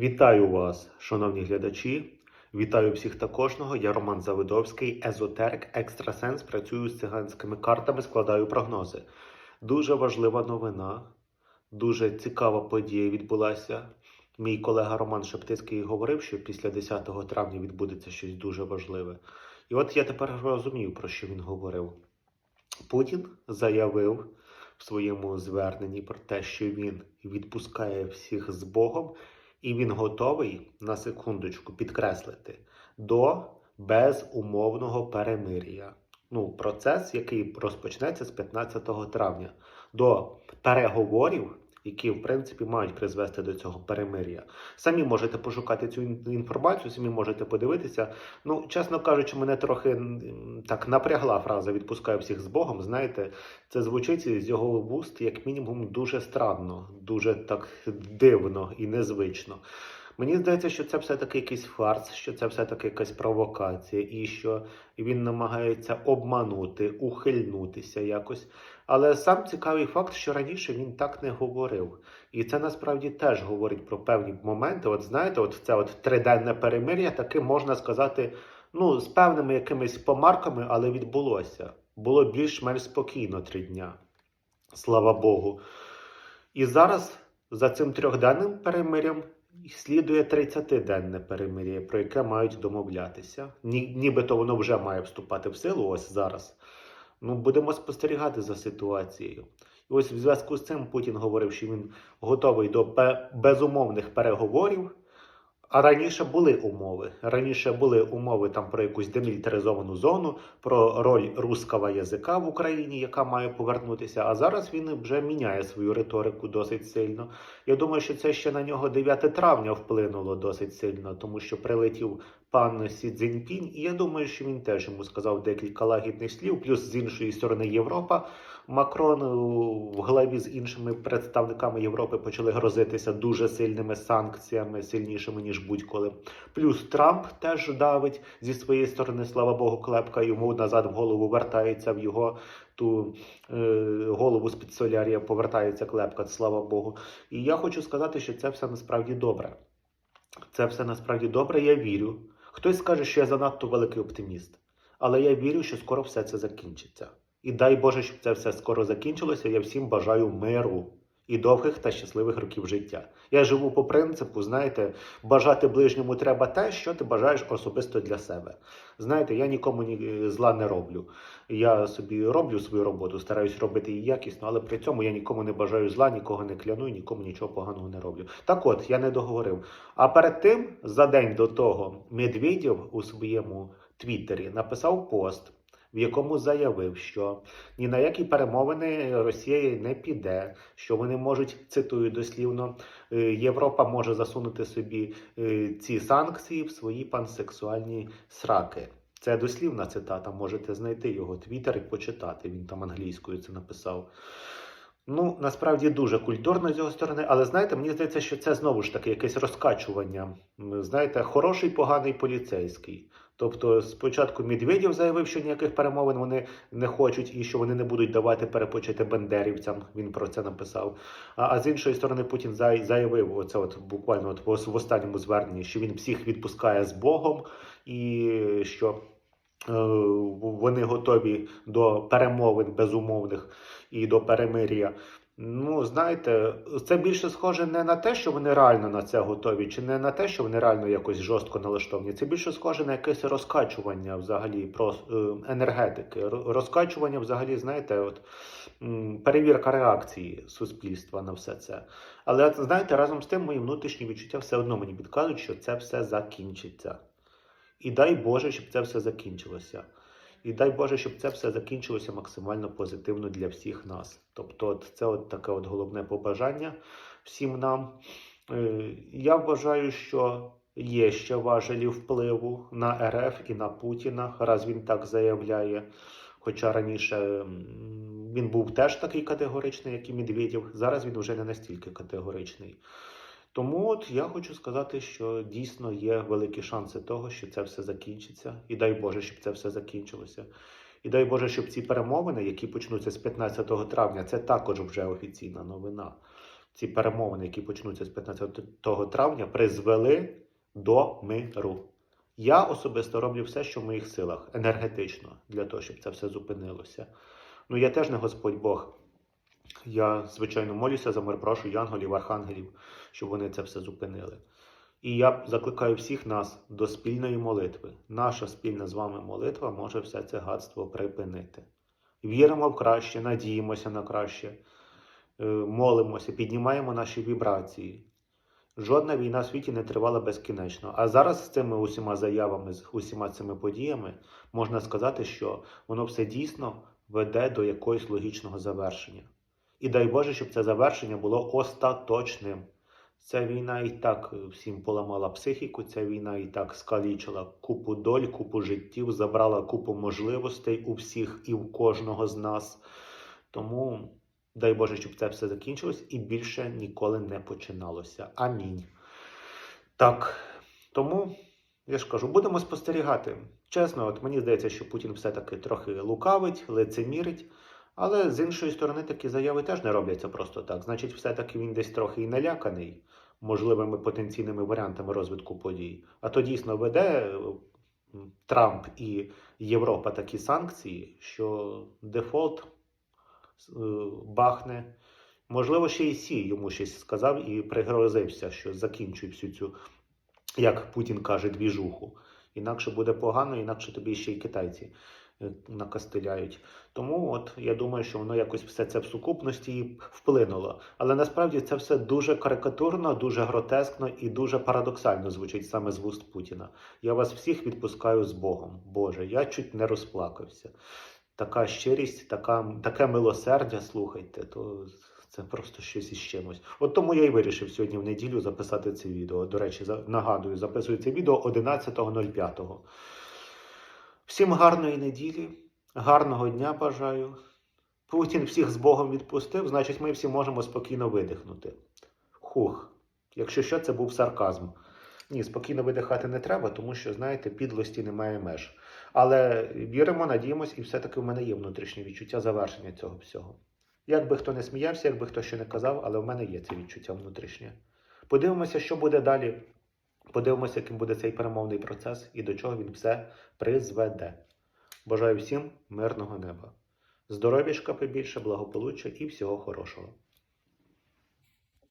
Вітаю вас, шановні глядачі. Вітаю всіх та кожного. Я Роман Завидовський, езотерик, екстрасенс. Працюю з циганськими картами, складаю прогнози. Дуже важлива новина, дуже цікава подія відбулася. Мій колега Роман Шептицький говорив, що після 10 травня відбудеться щось дуже важливе. І от я тепер розумію, про що він говорив. Путін заявив в своєму зверненні про те, що він відпускає всіх з Богом, і він готовий на секундочку підкреслити до безумовного перемир'я. Ну, процес, який розпочнеться з 15 травня, до переговорів, які в принципі мають призвести до цього перемир'я. Самі можете пошукати цю інформацію, самі можете подивитися. Ну, чесно кажучи, мене трохи так напрягла фраза відпускаю всіх з Богом. Знаєте, це звучить з його вуст, як мінімум, дуже странно, дуже так дивно і незвично. Мені здається, що це все-таки якийсь фарс, що це все-таки якась провокація, і що він намагається обманути, ухильнутися якось. Але сам цікавий факт, що раніше він так не говорив. І це насправді теж говорить про певні моменти. От знаєте, от це от триденне перемир'я, таки можна сказати, ну, з певними якимись помарками, але відбулося. Було більш-менш спокійно три дня. Слава Богу. І зараз за цим трьохденним перемир'ям слідує 30-денне перемир'я, про яке мають домовлятися. Ні, нібито воно вже має вступати в силу ось зараз. Ну, будемо спостерігати за ситуацією. І ось в зв'язку з цим Путін говорив, що він готовий до бе- безумовних переговорів. А раніше були умови. Раніше були умови там про якусь демілітаризовану зону, про роль руского язика в Україні, яка має повернутися. А зараз він вже міняє свою риторику досить сильно. Я думаю, що це ще на нього 9 травня вплинуло досить сильно, тому що прилетів пан Сі Цзіньпінь, і я думаю, що він теж йому сказав декілька лагідних слів. Плюс з іншої сторони Європа. Макрон в главі з іншими представниками Європи почали грозитися дуже сильними санкціями, сильнішими ніж будь-коли. Плюс Трамп теж давить зі своєї сторони, слава Богу, клепка йому назад в голову вертається в його ту е, голову з під солярія, повертається клепка, слава Богу. І я хочу сказати, що це все насправді добре. Це все насправді добре. Я вірю. Хтось скаже, що я занадто великий оптиміст, але я вірю, що скоро все це закінчиться. І дай Боже, щоб це все скоро закінчилося. Я всім бажаю миру і довгих та щасливих років життя. Я живу по принципу, знаєте, бажати ближньому треба те, що ти бажаєш особисто для себе. Знаєте, я нікому ні зла не роблю. Я собі роблю свою роботу, стараюсь робити її якісно, але при цьому я нікому не бажаю зла, нікого не кляну, нікому нічого поганого не роблю. Так от, я не договорив. А перед тим, за день до того, Медведєв у своєму твіттері написав пост, в якому заявив, що ні на які перемовини Росія не піде, що вони можуть, цитую дослівно, «Е, Європа може засунути собі е, ці санкції в свої пансексуальні сраки. Це дослівна цитата, можете знайти його твіттер і почитати. Він там англійською це написав. Ну, насправді дуже культурно з його сторони, але знаєте, мені здається, що це знову ж таки якесь розкачування. Знаєте, хороший, поганий поліцейський. Тобто, спочатку Медведєв заявив, що ніяких перемовин вони не хочуть і що вони не будуть давати перепочити бандерівцям. Він про це написав. А, а з іншої сторони, Путін заявив, оце от буквально от в останньому зверненні, що він всіх відпускає з Богом і що. Е, Вони готові до перемовин безумовних і до перемир'я. Ну, знаєте, це більше схоже не на те, що вони реально на це готові, чи не на те, що вони реально якось жорстко налаштовані. Це більше схоже на якесь розкачування взагалі про е, енергетики. Розкачування взагалі, знаєте, от перевірка реакції суспільства на все це. Але знаєте, разом з тим мої внутрішні відчуття все одно мені підказують, що це все закінчиться. І дай Боже, щоб це все закінчилося. І дай Боже, щоб це все закінчилося максимально позитивно для всіх нас. Тобто, от це от таке от головне побажання всім нам. Е, Я вважаю, що є ще важелі впливу на РФ і на Путіна, раз він так заявляє. Хоча раніше він був теж такий категоричний, як і Медведєв. Зараз він вже не настільки категоричний. Тому от я хочу сказати, що дійсно є великі шанси того, що це все закінчиться. І дай Боже, щоб це все закінчилося. І дай Боже, щоб ці перемовини, які почнуться з 15 травня, це також вже офіційна новина. ці перемовини, які почнуться з 15 травня, призвели до миру. Я особисто роблю все, що в моїх силах, енергетично, для того, щоб це все зупинилося. Ну, я теж не Господь Бог. Я, звичайно, молюся за мир, прошу янголів, архангелів, щоб вони це все зупинили. І я закликаю всіх нас до спільної молитви. Наша спільна з вами молитва може все це гадство припинити. Віримо в краще, надіємося на краще, е, молимося, піднімаємо наші вібрації. Жодна війна в світі не тривала безкінечно. А зараз з цими усіма заявами, з усіма цими подіями можна сказати, що воно все дійсно веде до якогось логічного завершення. І дай Боже, щоб це завершення було остаточним. Ця війна і так всім поламала психіку, ця війна і так скалічила купу доль, купу життів, забрала купу можливостей у всіх і у кожного з нас. Тому дай Боже, щоб це все закінчилось і більше ніколи не починалося. Амінь. Так, тому я ж кажу, будемо спостерігати. Чесно, от мені здається, що Путін все-таки трохи лукавить, лицемірить. Але з іншої сторони, такі заяви теж не робляться просто так. Значить, все-таки він десь трохи і наляканий можливими потенційними варіантами розвитку подій. А то дійсно веде е, Трамп і Європа такі санкції, що дефолт е, бахне. Можливо, ще й Сі йому щось сказав і пригрозився, що закінчуй всю цю, як Путін каже, двіжуху. Інакше буде погано, інакше тобі ще й китайці е, накостеляють. Тому от я думаю, що воно якось все це в сукупності і вплинуло. Але насправді це все дуже карикатурно, дуже гротескно і дуже парадоксально звучить саме з вуст Путіна. Я вас всіх відпускаю з Богом. Боже, я чуть не розплакався. Така щирість, така, таке милосердя, слухайте, то це просто щось із чимось. От тому я і вирішив сьогодні в неділю записати це відео. До речі, нагадую, записую це відео 11.05. Всім гарної неділі, гарного дня бажаю. Путін всіх з Богом відпустив, значить, ми всі можемо спокійно видихнути. Хух, якщо що, це був сарказм. Ні, спокійно видихати не треба, тому що, знаєте, підлості немає меж. Але віримо, надіємось, і все-таки в мене є внутрішнє відчуття завершення цього всього. Як би хто не сміявся, як би хто що не казав, але в мене є це відчуття внутрішнє. Подивимося, що буде далі. Подивимося, яким буде цей перемовний процес і до чого він все призведе. Бажаю всім мирного неба, здоров'ячка побільше, благополуччя і всього хорошого.